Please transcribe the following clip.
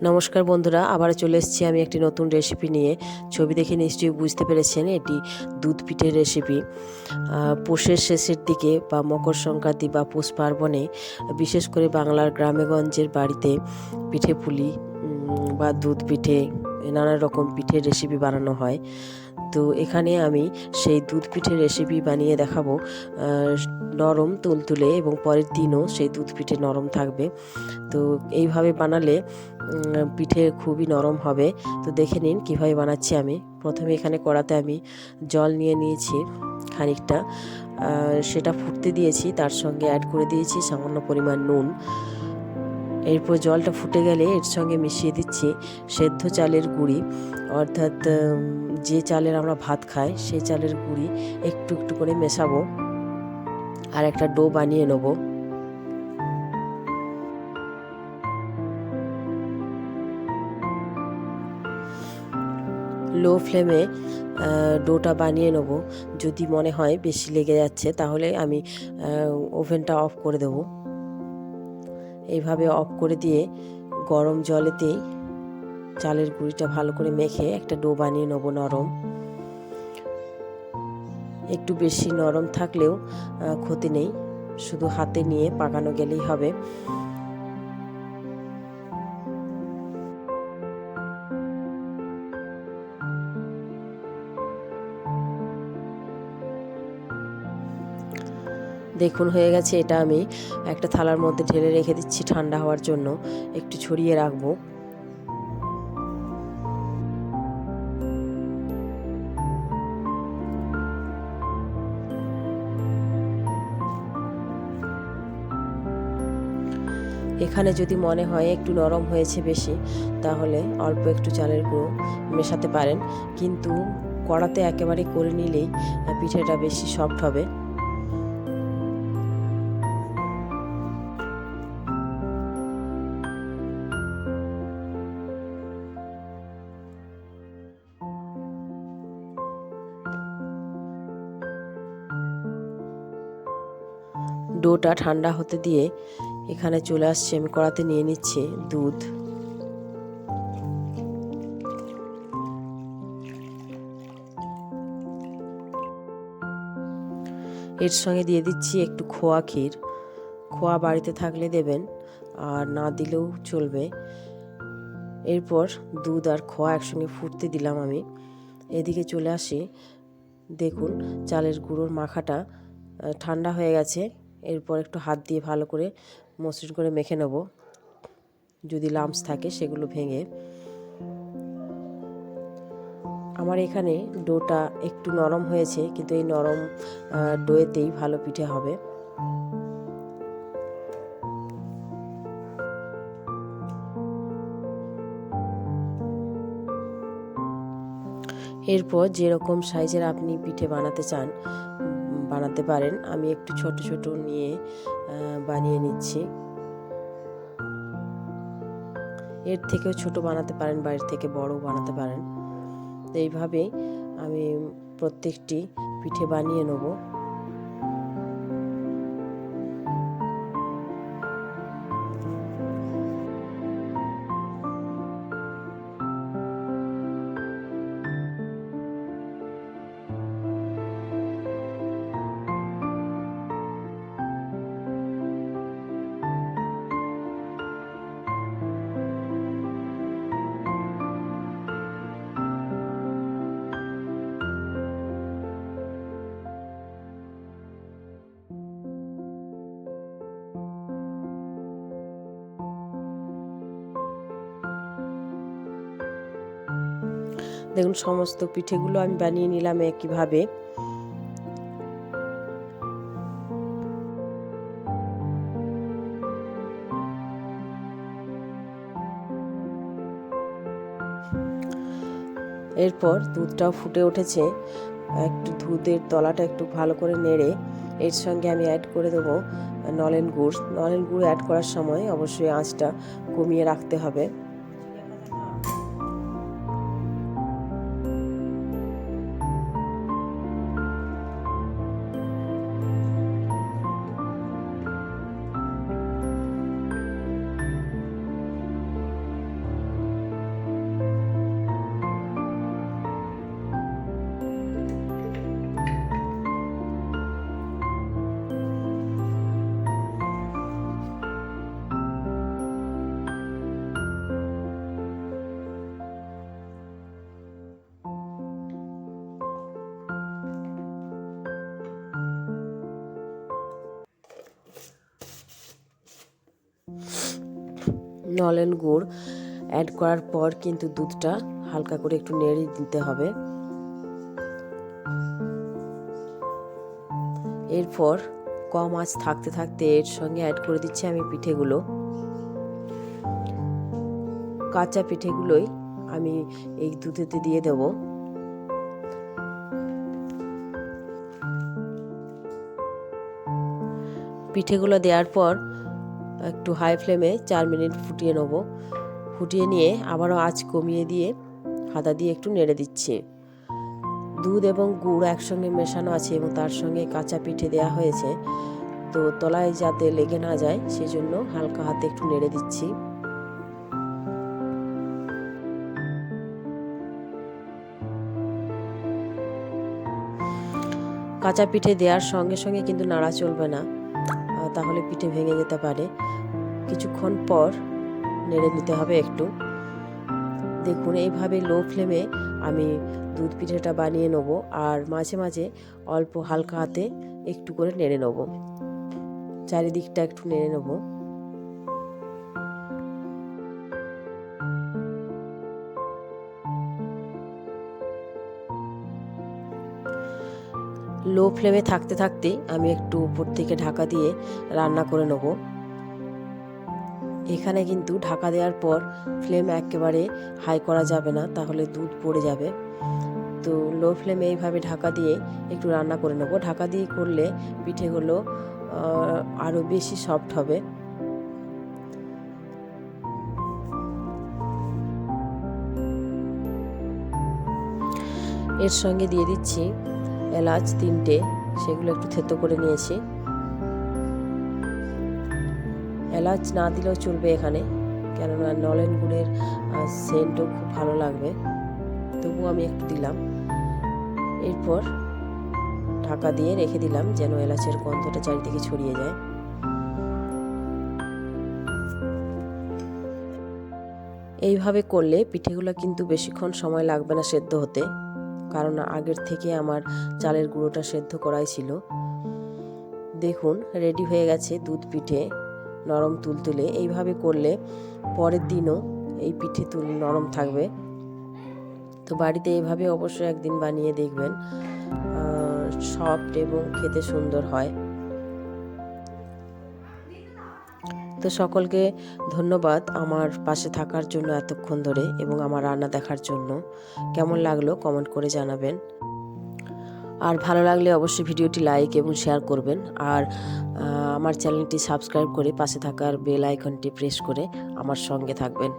নমস্কার বন্ধুরা আবার চলে এসেছি আমি একটি নতুন রেসিপি নিয়ে। ছবি দেখে নিশ্চয়ই বুঝতে পেরেছেন এটি দুধ পিঠের রেসিপি পোষের শেষের দিকে বা মকর সংক্রান্তি বা পৌষ পার্বণে বিশেষ করে বাংলার গ্রামেগঞ্জের বাড়িতে পিঠে পুলি বা দুধ পিঠে নানা রকম পিঠের রেসিপি বানানো হয়। তো এখানে আমি সেই দুধ পিঠের রেসিপি বানিয়ে দেখাবো নরম তুলতুলে এবং পরের দিনও সেই দুধ পিঠে নরম থাকবে। তো এইভাবে বানালে পিঠে খুবই নরম হবে। তো দেখে নিন কীভাবে বানাচ্ছি আমি। প্রথমে এখানে কড়াতে আমি জল নিয়ে নিয়েছি খানিকটা সেটা ফুটতে দিয়েছি, তার সঙ্গে অ্যাড করে দিয়েছি সামান্য পরিমাণ নুন। এরপর জলটা ফুটে গেলে এর সঙ্গে মিশিয়ে দিচ্ছি সেদ্ধ চালের গুঁড়ি। অর্থাৎ যে চালের আমরা ভাত খাই, সেই চালের গুঁড়ি একটু একটু করে মেশাবো আর একটা ডো বানিয়ে নেব। লো ফ্লেমে ডোটা বানিয়ে নেব। যদি মনে হয় বেশি লেগে যাচ্ছে, তাহলে আমি ওভেনটা অফ করে দেব। এইভাবে অফ করে দিয়ে গরম জলেতেই চালের গুঁড়িটা ভালো করে মেখে একটা ডো বানিয়ে নেব নরম। একটু বেশি নরম থাকলেও ক্ষতি নেই। শুধু হাতে নিয়ে পাকানো গেলেই হবে। দেখুন, হয়ে গেছে এটা আমি একটা থালার মধ্যে ঢেলে রেখে দিচ্ছি ঠান্ডা হওয়ার জন্য। একটু ছড়িয়ে রাখব। এখানে যদি মনে হয় একটু নরম হয়েছে বেশি, তাহলে অল্প একটু চালের গুঁড়ো মেশাতে পারেন। কিন্তু কড়াতে একেবারে করে নিলেই পিঠেটা বেশি সফট হবে। ডোটা ঠান্ডা হতে দিয়ে এখানে চলে আসছে, আমি কড়াতে নিয়ে নিচ্ছি দুধ। এর সঙ্গে দিয়ে দিচ্ছি একটু খোয়া ক্ষীর। খোয়া বাড়িতে থাকলে দেবেন, আর না দিলেও চলবে। এরপর দুধ আর খোয়া একসঙ্গে ফুটতে দিলাম আমি। এদিকে চলে আসি। দেখুন, চালের গুঁড়োর মাখাটা ঠান্ডা হয়ে গেছে। এরপর একটু হাত দিয়ে ভালো করে মসৃণ করে মেখে নেব। যদি লাম্পস থাকে সেগুলো ভেঙে। আমার এখানে ডোটা একটু নরম হয়েছে, কিন্তু এই নরম ডোয়েতেই ভালো পিঠে হবে। এরপর যেরকম সাইজের আপনি পিঠে বানাতে চান বানাতে পারেন। আমি একটু ছোট ছোট নিয়ে বানিয়ে নিচ্ছি। এর থেকেও ছোট বানাতে পারেন বাড়ির থেকে বড় বানাতে পারেন। তো এইভাবেই আমি প্রত্যেকটি পিঠে বানিয়ে নেব। দেখুন, সমস্ত পিঠেগুলো আমি বানিয়ে নিলাম একইভাবে। এরপর দুধটাও ফুটে উঠেছে। একটু দুধের তলাটা একটু ভালো করে নেড়ে এর সঙ্গে আমি অ্যাড করে দেবো নলেন গুড়। নলেন গুড় অ্যাড করার সময় অবশ্যই আঁচটা কমিয়ে রাখতে হবে। নলেন গুড় অ্যাড করার পর কিন্তু দুধটা হালকা করে একটু নেড়ে দিতে হবে। এরপর কম আঁচ থাকতে থাকতে এর সঙ্গে অ্যাড করে দিচ্ছি আমি পিঠেগুলো। কাঁচা পিঠেগুলোই আমি এই দুধেতে দিয়ে দেব। পিঠেগুলো দেওয়ার পর একটু হাই ফ্লেমে চার মিনিট ফুটিয়ে নেব। ফুটিয়ে নিয়ে আবারও আঁচ কমিয়ে দিয়ে হাতা দিয়ে একটু নেড়ে দিচ্ছি। দুধ এবং গুড় একসঙ্গে মেশানো আছে এবং তার সঙ্গে কাঁচা পিঠে দেওয়া হয়েছে। তো তলায় যাতে লেগে না যায় সেই জন্য হালকা হাতে একটু নেড়ে দিচ্ছি। কাঁচা পিঠে দেওয়ার সঙ্গে সঙ্গে কিন্তু নাড়া চলবে না। তাহলে পিঠে ভেঙে যেতে পারে। কিছুক্ষণ পর নেড়ে নিতে হবে একটু। দেখুন, এইভাবে লো ফ্লেমে আমি দুধ পিঠেটা বানিয়ে নেব আর মাঝে মাঝে অল্প হালকা হাতে একটু করে নেড়ে নেব। চারিদিকটা একটু নেড়ে নেব। লো ফ্লেমে থাকতে থাকতে আমি একটু উপর থেকে ঢাকা দিয়ে রান্না করে নেব। এখানে কিন্তু ঢাকা দেওয়ার পর ফ্লেম একেবারে হাই করা যাবে না, তাহলে দুধ পড়ে যাবে। তো লো ফ্লেমে এইভাবে ঢাকা দিয়ে একটু রান্না করে নেব। ঢাকা দিয়ে করলে পিঠেগুলো আরও বেশি সফট হবে। এর সঙ্গে দিয়ে দিচ্ছি এলাচ তিনটে, সেগুলো একটু থেতো করে নিয়েছি। এলাচ না দিলেও চলবে এখানে, কেননা নলেন গুড়ের সেন্টও খুব ভালো লাগবে। তবু আমি একটু দিলাম। এরপর ঢাকা দিয়ে রেখে দিলাম যেন এলাচের গন্ধটা চারিদিকে ছড়িয়ে যায়। এইভাবে করলে পিঠেগুলো কিন্তু বেশিক্ষণ সময় লাগবে না সেদ্ধ হতে। কারণ আগের থেকে আমার চালের গুঁড়োটা সেদ্ধ করাই ছিল। দেখুন রেডি হয়ে গেছে দুধ পিঠে নরম তুলতুলে এইভাবে করলে পরের দিনও এই পিঠে তুল নরম থাকবে। তো বাড়িতে এইভাবে অবশ্যই একদিন বানিয়ে দেখবেন। সফট এবং খেতে সুন্দর হয়। তো সকলকে ধন্যবাদ আমার পাশে থাকার জন্য এতক্ষণ ধরে এবং আমার রান্না দেখার জন্য। কেমন লাগল কমেন্ট করে জানাবেন। আর ভালো লাগলে অবশ্যই ভিডিওটি লাইক এবং শেয়ার করবেন। আর আমার চ্যানেলটি সাবস্ক্রাইব করে পাশে থাকার বেল আইকনটি প্রেস করে আমার সঙ্গে থাকবেন।